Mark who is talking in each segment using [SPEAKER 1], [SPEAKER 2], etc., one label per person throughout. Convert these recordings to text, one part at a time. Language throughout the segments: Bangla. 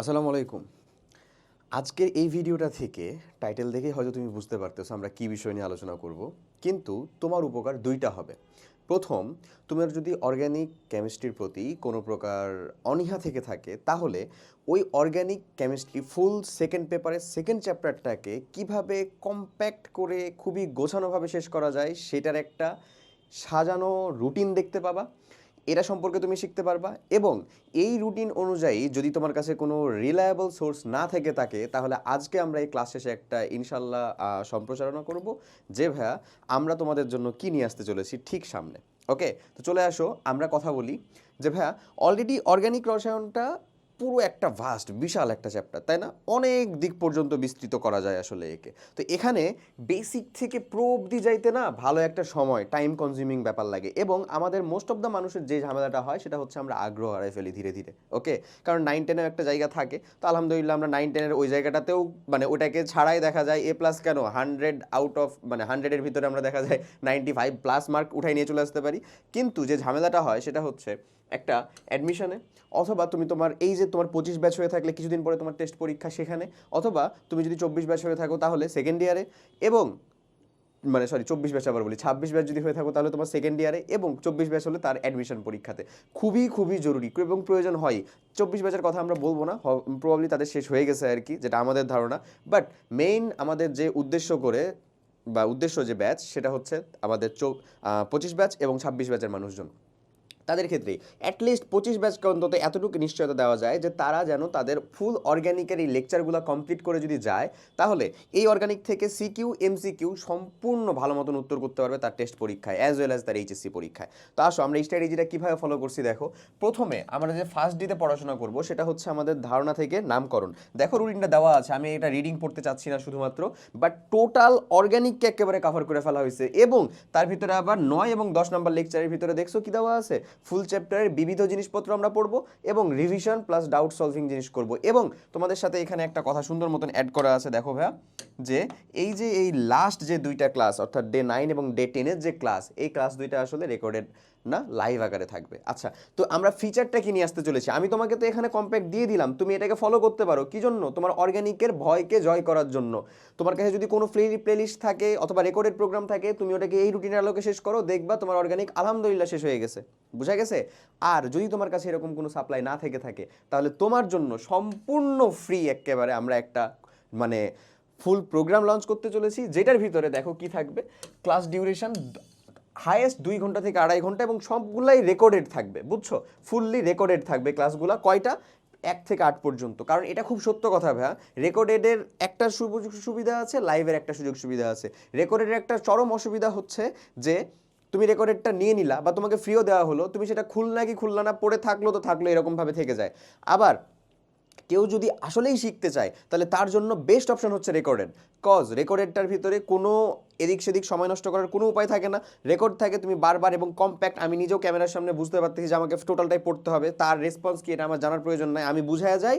[SPEAKER 1] আসসালামু আলাইকুম। আজকের এই ভিডিওটা থেকে টাইটেল দেখেই হয়তো তুমি বুঝতে পারতেছো আমরা কী বিষয় নিয়ে আলোচনা করব। কিন্তু তোমার উপকার দুইটা হবে। প্রথম তোমার যদি অর্গ্যানিক কেমিস্ট্রির প্রতি কোনো প্রকার অনীহা থেকে থাকে, তাহলে ওই অর্গ্যানিক কেমিস্ট্রি ফুল সেকেন্ড পেপারের সেকেন্ড চ্যাপ্টারটাকে কীভাবে কম্প্যাক্ট করে খুবই গোছানোভাবে শেষ করা যায়, সেটার একটা সাজানো রুটিন দেখতে পাবা। এটা সম্পর্কে তুমি শিখতে পারবা। এবং এই রুটিন অনুযায়ী যদি তোমার কাছে কোনো রিলায়েবল সোর্স না থেকে থাকে, তাহলে আজকে আমরা এই ক্লাস শেষে একটা ইনশাল্লাহ সম্প্রচারণা করব। যে ভাইয়া, আমরা তোমাদের জন্য কি নিয়ে আসতে চলেছি ঠিক সামনে। ওকে তো চলে আসো, আমরা কথা বলি। যে ভাইয়া অলরেডি অর্গ্যানিক রসায়নটা পুরো একটা ভাস্ট বিশাল একটা চ্যাপ্টার তাই না? অনেক দিক পর্যন্ত বিস্তৃত করা যায় আসলে একে। তো এখানে বেসিক থেকে প্রো অবধি যাইতে না ভালো একটা সময় টাইম কনজিউমিং ব্যাপার লাগে। এবং আমাদের মোস্ট অফ দ্য মানুষের যে ঝামেলাটা হয়, সেটা হচ্ছে আমরা আগ্রহ হারাই ফেলি ধীরে ধীরে ওকে কারণ নাইন টেনের একটা জায়গা থাকে, তো আলহামদুলিল্লাহ আমরা নাইন টেনের ওই জায়গাটাতেও মানে ওটাকে ছাড়াই দেখা যায় এ প্লাস কেন? হান্ড্রেড আউট অফ মানে হান্ড্রেডের ভিতরে আমরা দেখা যায় নাইনটি ফাইভ প্লাস মার্ক উঠাই নিয়ে চলে আসতে পারি। কিন্তু যে ঝামেলাটা হয়, সেটা হচ্ছে একটা অ্যাডমিশনে অথবা তুমি তোমার এই যে তোমার পঁচিশ ব্যাচ হয়ে থাকলে কিছুদিন পরে তোমার টেস্ট পরীক্ষা সেখানে, অথবা তুমি যদি চব্বিশ ব্যাচ হয়ে থাকো তাহলে সেকেন্ড ইয়ারে এবং মানে সরি চব্বিশ ব্যাচ আবার বলি, ছাব্বিশ ব্যাচ যদি হয়ে থাকো তাহলে তোমার সেকেন্ড ইয়ারে এবং চব্বিশ ব্যাচ হলে তার অ্যাডমিশন পরীক্ষাতে। খুবই খুবই জরুরি এবং প্রয়োজন হয়। চব্বিশ ব্যাচের কথা আমরা বলব না প্রবাবলি তাদের শেষ হয়ে গেছে আর কি, যেটা আমাদের ধারণা। বাট মেইন আমাদের যে উদ্দেশ্য করে বা উদ্দেশ্য যে ব্যাচ সেটা হচ্ছে আমাদের চৌ পঁচিশ ব্যাচ এবং ছাব্বিশ ব্যাচের মানুষজন। তাদের ক্ষেত্রে। অ্যাটলিস্ট পঁচিশ ব্যাচকে অন্তত এতটুকু নিশ্চয়তা দেওয়া যায় যে তারা যেন তাদের ফুল অর্গ্যানিকের এই লেকচারগুলো কমপ্লিট করে যদি যায়, তাহলে এই অর্গ্যানিক থেকে সিকিউ এমসিকিউ সম্পূর্ণ ভালো মতন উত্তর করতে পারবে তার টেস্ট পরীক্ষায় অ্যাজ ওয়েল অ্যাজ তার এইচএসসি পরীক্ষায়। তো আসো, আমরা স্ট্র্যাটেজিটা কীভাবে ফলো করছি দেখো। প্রথমে আমরা যে ফার্স্ট ডিতে পড়াশোনা করব, সেটা হচ্ছে আমাদের ধারণা থেকে নামকরণ। দেখো রুটিনটা দেওয়া আছে, আমি এটা রিডিং পড়তে চাচ্ছি না শুধুমাত্র বাট টোটাল অর্গ্যানিককে একেবারে কাভার করে ফেলা হয়েছে। এবং তার ভিতরে আবার নয় এবং দশ নম্বর লেকচারের ভিতরে দেখছ কি দেওয়া আছে? ফুল চ্যাপ্টারের বিবিধ জিনিসপত্র আমরা পড়ব এবং রিভিশন প্লাস ডাউট সলভিং জিনিস করব। এবং তোমাদের সাথে এখানে একটা কথা সুন্দর মতন অ্যাড করা আছে, দেখো ভাইয়া, যে এই যে এই লাস্ট যে দুইটা ক্লাস অর্থাৎ ডে নাইন এবং ডে টেনের যে ক্লাস এই ক্লাস দুইটা আসলে রেকর্ডেড না লাইভ আকারে থাকবে। আচ্ছা তো আমরা ফিচারটা কি নিয়ে আসতে চলেছি? আমি তোমাকে তো এখানে কম্প্যাক্ট দিয়ে দিলাম, তুমি এটাকে ফলো করতে পারো। কি জন্য? তোমার অর্গ্যানিকের ভয়কে জয় করার জন্য। তোমার কাছে যদি কোনো ফ্রি প্লেলিস্ট থাকে অথবা রেকর্ডেড প্রোগ্রাম থাকে, তুমি ওটাকে এই রুটিনের আলোকে শেষ করো, দেখবা তোমার অর্গ্যানিক আলহামদুলিল্লাহ শেষ হয়ে গেছে। বুঝা গেছে? আর যদি তোমার কাছে এরকম কোনো সাপ্লাই না থেকে থাকে, তাহলে তোমার জন্য সম্পূর্ণ ফ্রি একেবারে আমরা একটা মানে ফুল প্রোগ্রাম লঞ্চ করতে চলেছি, যেটার ভিতরে দেখো কি থাকবে। ক্লাস ডিউরেশন হাইয়েস্ট দুই ঘণ্টা থেকে আড়াই ঘণ্টা এবং সবগুলাই রেকর্ডেড থাকবে, বুঝছ? ফুললি রেকর্ডেড থাকবে ক্লাসগুলো কয়টা? এক থেকে আট পর্যন্ত। কারণ এটা খুব সত্য কথা ভাইয়া রেকর্ডেডের একটা সুযোগ সুবিধা আছে লাইভের একটা সুযোগ সুবিধা আছে। রেকর্ডেডের একটা চরম অসুবিধা হচ্ছে যে, তুমি রেকর্ডেডটা নিয়ে নিলা বা তোমাকে ফ্রিও দেওয়া হলো, তুমি সেটা খুলনা কি খুলনা না, পড়ে থাকল তো থাকল, এরকমভাবে থেকে যায়। আবার, কেউ যদি আসলেই শিখতে চায়, তাহলে তার জন্য বেস্ট অপশন হচ্ছে রেকর্ডেড কজ রেকর্ডেডটার ভিতরে কোনো এদিক সেদিক সময় নষ্ট করার কোনো উপায় থাকে না। রেকর্ড থাকে, তুমি বারবার এবং কম্প্যাক্ট আমি নিজেও ক্যামেরার সামনে বুঝতে পারতেছি যে আমাকে টোটালটাই পড়তে হবে। তার রেসপন্স কি, এটা আমার জানার প্রয়োজন নাই। আমি বুঝায়া যাই।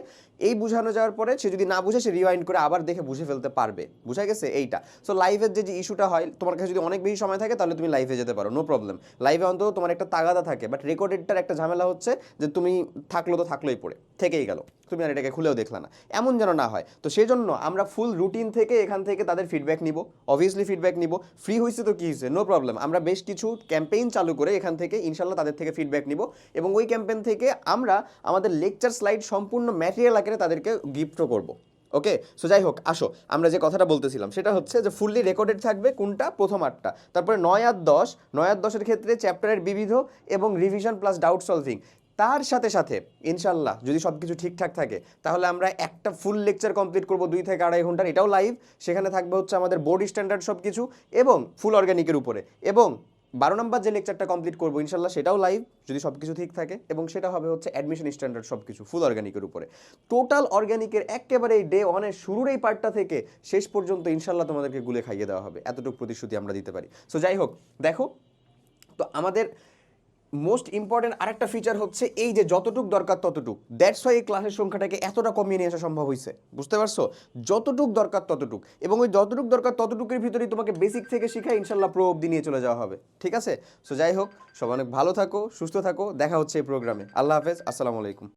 [SPEAKER 1] এই বুঝানো যাওয়ার পরে সে যদি না বুঝে, সে রিওয়াইন্ড করে আবার দেখে বুঝে ফেলতে পারবে। বুঝা গেছে এইটা। সো লাইভের যে যে ইস্যুটা হয়, তোমার কাছে যদি অনেক বেশি সময় থাকে, তাহলে তুমি লাইভে যেতে পারো নো প্রবলেম লাইভে অন্তত তোমার একটা তাগাদা থাকে বাট রেকর্ডেডটার একটা ঝামেলা হচ্ছে যে তুমি থাকল তো থাকলোই পড়ে, থেকেই গেল। তুমি আর এটাকে খুলেও দেখলা না। এমন যেন না হয়। তো সেই জন্য আমরা ফুল রুটিন থেকে এখান থেকে তাদের ফিডব্যাক নিব। অবভিয়াসলি ফিডব্যাক নিব। ফ্রি হয়েছে তো কী হয়েছে নো প্রবলেম আমরা বেশ কিছু ক্যাম্পেইন চালু করে এখান থেকে ইনশাল্লাহ তাদের থেকে ফিডব্যাক নিব। এবং ওই ক্যাম্পেইন থেকে আমরা আমাদের লেকচার স্লাইড সম্পূর্ণ ম্যাটেরিয়াল আকারে তাদেরকে গিফটও করব। ওকে সো যাই হোক, আসো। আমরা যে কথাটা বলতেছিলাম, সেটা হচ্ছে যে ফুললি রেকর্ডেড থাকবে কোনটা? প্রথম আটটা। তারপরে নয় আর দশ। নয় আর দশের ক্ষেত্রে চ্যাপ্টারের বিবিধ এবং রিভিশন প্লাস ডাউট সলভিং তার সাথে সাথে, ইনশাল্লাহ, যদি সব কিছু ঠিকঠাক থাকে, তাহলে আমরা একটা ফুল লেকচার কমপ্লিট করব দুই থেকে আড়াই ঘণ্টার। এটাও লাইভ সেখানে থাকবে হচ্ছে আমাদের বোর্ড স্ট্যান্ডার্ড সব কিছু এবং ফুল অর্গানিকের উপরে। এবং বারো নম্বর যে লেকচারটা কমপ্লিট করব, ইনশাল্লাহ, সেটাও লাইভ যদি সব কিছু ঠিক থাকে, এবং সেটা হবে হচ্ছে অ্যাডমিশন স্ট্যান্ডার্ড সব কিছু ফুল অর্গানিকের উপরে। টোটাল অর্গানিকের একেবারে এই ডে ওয়ানের শুরুর এই পার্টটা থেকে শেষ পর্যন্ত, ইনশাল্লাহ, তোমাদেরকে গুলে খাইয়ে দেওয়া হবে। এতটুকু প্রতিশ্রুতি আমরা দিতে পারি। সো যাই হোক, দেখো, তো আমাদের মোস্ট ইম্পর্টেন্ট আরেকটা ফিচার হচ্ছে এই যে যতটুক দরকার ততটুক। দ্যাটস ওয়াই এই ক্লাসের সংখ্যাটাকে এতটা কমিয়ে নিয়ে আসা সম্ভব হয়েছে। বুঝতে পারছ? যতটুক দরকার ততটুক। এবং ওই যতটুক দরকার ততটুকের ভিতরেই তোমাকে বেসিক থেকে শিখে ইনশাল্লাহ প্রো অব্দি নিয়ে চলে যাওয়া হবে। ঠিক আছে? সো যাই হোক সব অনেক ভালো থাকো, সুস্থ থাকো। দেখা হচ্ছে এই প্রোগ্রামে আল্লাহ হাফেজ। আসসালামু আলাইকুম।